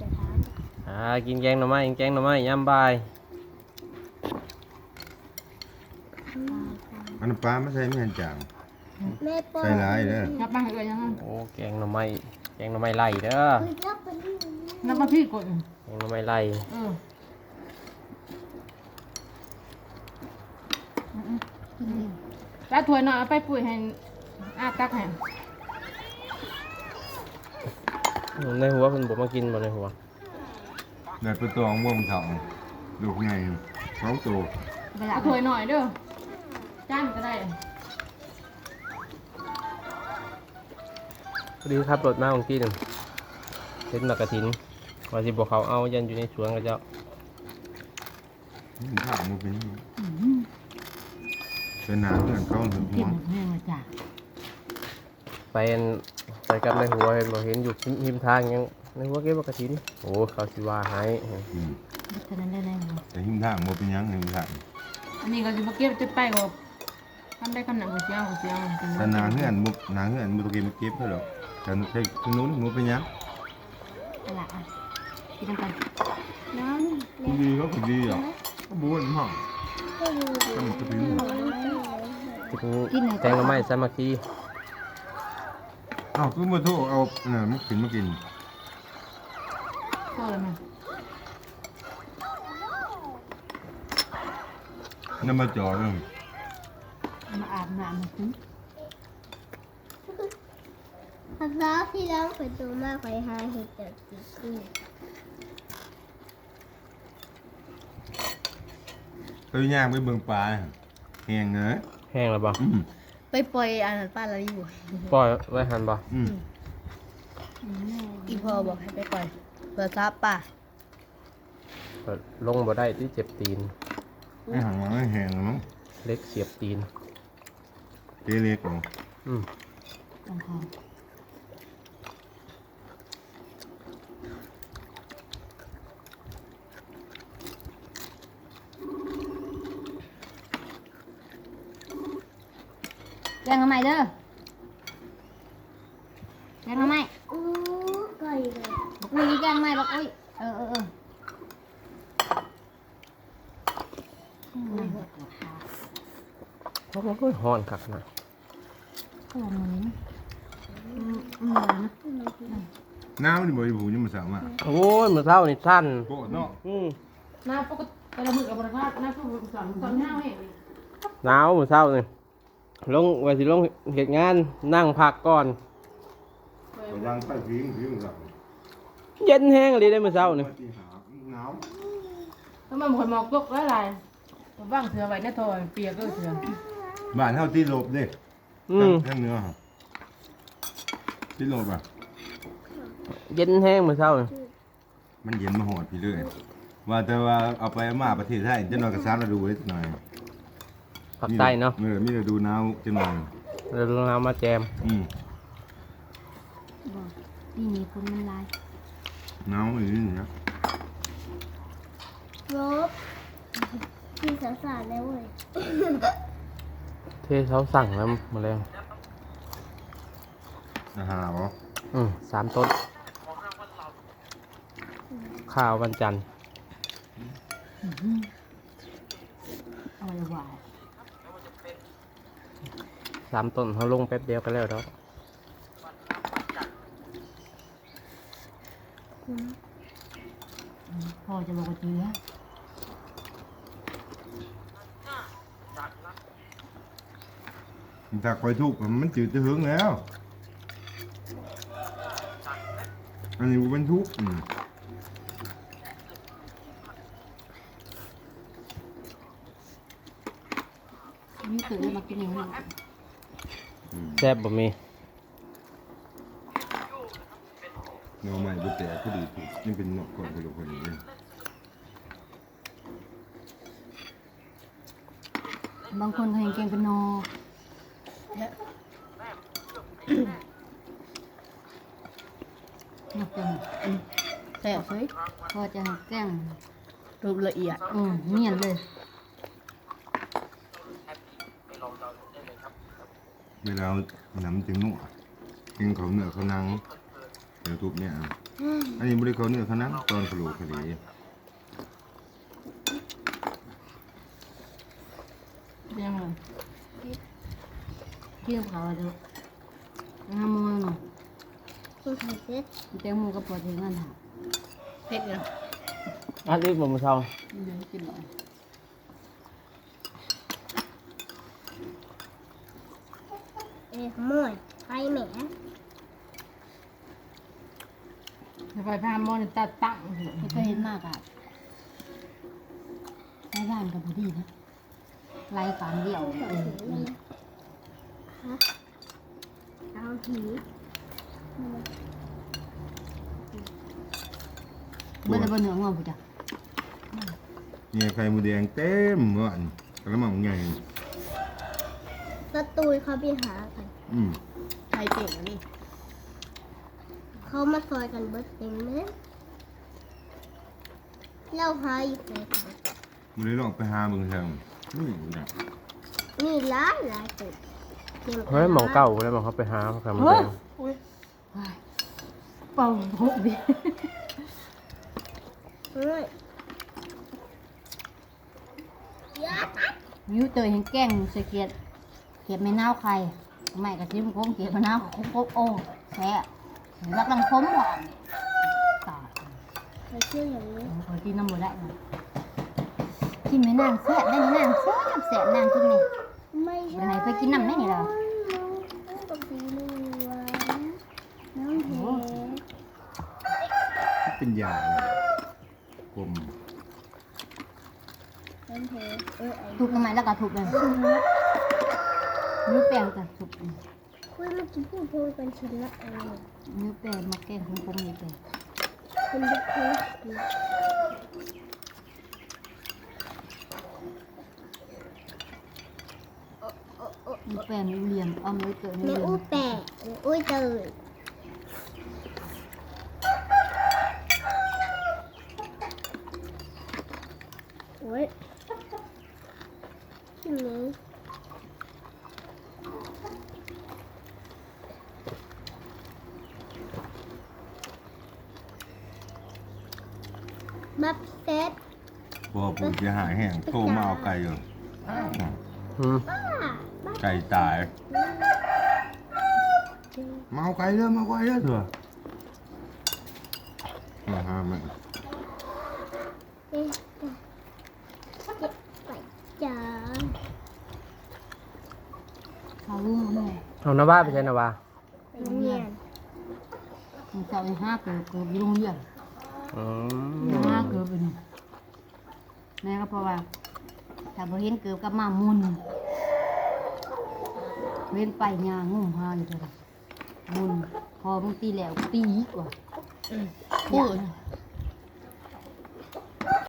จะถามอ่ากินแกงหน่อไม้กินแกงหน่อไม้ยามบ่ายอันนนปลาไม่ใช่ไม่เห็นจางแม่ปอใส่ร้ายเด้อนับมาให้เอ้ยยังไงโอ้แกงหน่อไม้แกงหน่อไม้ไล่เด้อคือรับเป็นที่นับมาพี่กดแกงหน่อไม้ไล่เออแล้วถ้วยหน่อยเอาไปปุ๋ยให้อาตักให้ ในหัวเพิ่นบ่มากินบ่ในหัวเด็ดไปตองม่วงเถาลูกไงสองตัวเอาถ้วยหน่อยเด้อจานก็ได้พอดีขับรถมาบางทีหนึงเห็นมากระถินว่าสิบ่เขาเอายันอยู่ในสวนกับเจ้าถามมันเป็นเป็นหนาเพื่อนเขาถึงหักิวนแห้งเลยจ้ะ ไปอันไปกับในหัวเห็นบ่เห็นอยู่ริมทางยังในหัวเก็บว่ากระถินโอ้เขาสิว่าให้อืมเท่านั้นได้แล้วแต่หิ้งทางมันเป็นหยังหิ้งทางอันนี้ก็จะมาเก็บจะไปก็ทำได้ขนาดหัวเจียวหัวเจียวแต่หนาเงื่อนมุกหนาเงื่อนมุกเก็บมาเก็บเท่าหรอกแต่ใช่ตรงนู้นมันเป็นหยังอะไรอะกินน้ำกันน้ำเนี่ยดีก็คือดีหรอกก็บ้วนห้องก็ดูก็มันก็ถึงกินแกงหน่อไม้สามัคคี อ้าวคือมาโทษเอาน่ะมุกขึ้นมากินโซ่เลยไหมน้ำมาจ่อเรื่องมาอาบน้ำมาคุ้มภาษาที่แล้วไปดูมากไปหาเห็ดเด็ดติดขึ้นไปย่างไปเบิ่งปลาแห้งเนอะแห้งแล้วบ่อืม ไปปล่อยอันนั้นป้าละอยู่ ปล่อยไว้หันบ่อืมอีพ่อบอกให้ไปปล่อยเพื่อซับป่ะเปิดลงบ่ได้ที่เจ็บตีนไอ้หางมันไม่แห้งแล้วมั้งเล็กเสียบตีนเจ๊เล็กของอืม ต้องคอ แกงทำไมเด้อแกงทำไมอู้ไก่เลยบอกอุ้ยแกงทำไมบอกอุ้ยเออเออเออโอ้ยฮ้อนคักนะก็ลองมือนี้อืมอืมนะน้ำนี่บ่อยผูยังมาสั่งมาโอ้ยมื้อเช้านี่สั้นโคตรเนาะอืมน้าปกติแต่ละมือกับบริษัทน้าผู้สอนตอนเช้าเองหนาวมื้อเช้านี่ ลงว่าสิลงเฮ็ดงานนั่งพักก่อน กำลังไปพิงพิงกับเย็นแห้งเลยได้มื้อเช้านี่ที่หาหนาวทำไมคนหมอกตกแล้วอะไรว่างเสือไว้ในทอยเปียกก็เสือบ้านเท่าที่หลบเด้อืมทั้งเนื้อครับที่หลบอะ เย็นแห้งมื้อเช้านี่มันเย็นมาหอดพี่เลยว่าแต่ว่าเอาไปเอามาประเทศไทยจะนอนกับซ้ำเราดูได้หน่อย ภาคใต้เนาะเออมีแต่ดูหนาวจะหน่อยเราลงน้ำมาแจมอืมบอกนี่มีคนมันลายหนาวอย่างนี้นะรบที่สาสารแล้วเว้ยเทเขาสั่งแล้วมาแล้วอาหารเหรออืมสามต้นข้าววันจันทร์เอาไว้หวาน สามต้นเขาลงแป๊บเดียวก็แล้วดอกพ่อจะบอกว่าเจือถ้าคอยทุกข์มันจืดจะหึงแล้ว อันนี้เป็นทุกข์อืมนี่ตื่นมากินอย่างนี้ แซ่บบ่มีเนื้อใหม่บุตรแต่ก็ดีถูกนี่เป็นเนาะก่อนไปดูคนนี้บางคนเขายังเก่งเป็นโนนักจังแซ่บเฮ้ยพอจะแกงรูปละเอียดอืมเนียนเลย เวลาน้ำจึงนุ่มกินของเหนือเขานังเดี๋ยวทุบเนี่ยอันนี้บริเขาเนื้อเขานั้นตอนกระโหลกคดียังไงเที่ยวเขาดูงามมวยเนาะคุณไข่เซ็ตแตงโมก็ปวดถึงนั่นค่ะเผ็ดเนาะอันนี้บ่มื้อเช้าเดี๋ยวกินหน่อย เอ้ยขโมยไข่แหมไฟพามอนตัดตั้งไม่เคยเห็นมากอะในบ้านกับพอดีนะไล่การเดี่ยวเออนี่เอาผีเมื่อแต่บนเหนืองัวผู้จ้ะเนี่ยไข่หมูแดงเต็มหมดกระมังใหญ่สตูยเขาไปหากัน อืมไข่เก่งอันนี้เขามาซอยกันเบิดเต็มเลยเล่าหาอยู่ไหนกันมันเลยลองไปหาเมืองทางนี่นะนี่ร้านหลายตึกเตรียเฮ้ยหมองเก่าแล้วหมองเขาไปหาเขาทำเฮ้แดยงเป่าหกดิเฮ้ยยาตัดมิวเตยเห็นแกล้งใส่เกียดเกียดไม่น่าวใคร ไม่กระจิ้มโค้งเกียดมะนาวโค้งโค้งโอ้แซ่รักลังคมหอมตายไปเชื่ออย่างนี้ขอกินน้ำมันได้นะกินไม่นานแซ่บได้นี่นานแซ่บแซ่บนานกินนี่ไม่ใช่ไปไหนไปกินน้ำได้นี่เหรอน้องกับสีเหลืองน้องเหเป็นยาผมน้องเหเออไอ้ทุบทำไมแล้วก็ทุบเลย นิ้วแป้งกันทุบคุยเมื่อกี้พูดพูดกันชิ้นละเออนิ้วแป้งมาแกล้งของผมนี่แป้งคุณบิ๊กพูดนิ้วแป้งนิ้วเหลี่ยมเอามือเกิดนิ้วแม่เหลี่ยอู้มแปะแม่อู้เตยโอ้ยทีนี้ บับเซ็ตพอผู้เสียหายแห้งโทรมาเอาไก่อยู่อืมป้าบับไก่ตาย มาเอาไก่เด้อมาเอาไก่เด้อเถอะมาหามันเอ๊ะเก็บไปจ้าเขาลุงแม่เอาน้าบ้าไปใช่น้าบ้าไปเรียนมึงเจ้าไอ้ห้าเกิดเกิด ลุงเยี่ยมอืมห้าเกิดไปนี่แม่ก็เพราะว่าถ้าบ่เห็นเกิดกับมามุนเว้นไปยางงุ่มหาอยู่เท่าไหร่มุนพอมึงตีแล้วตีอีกว่า พูด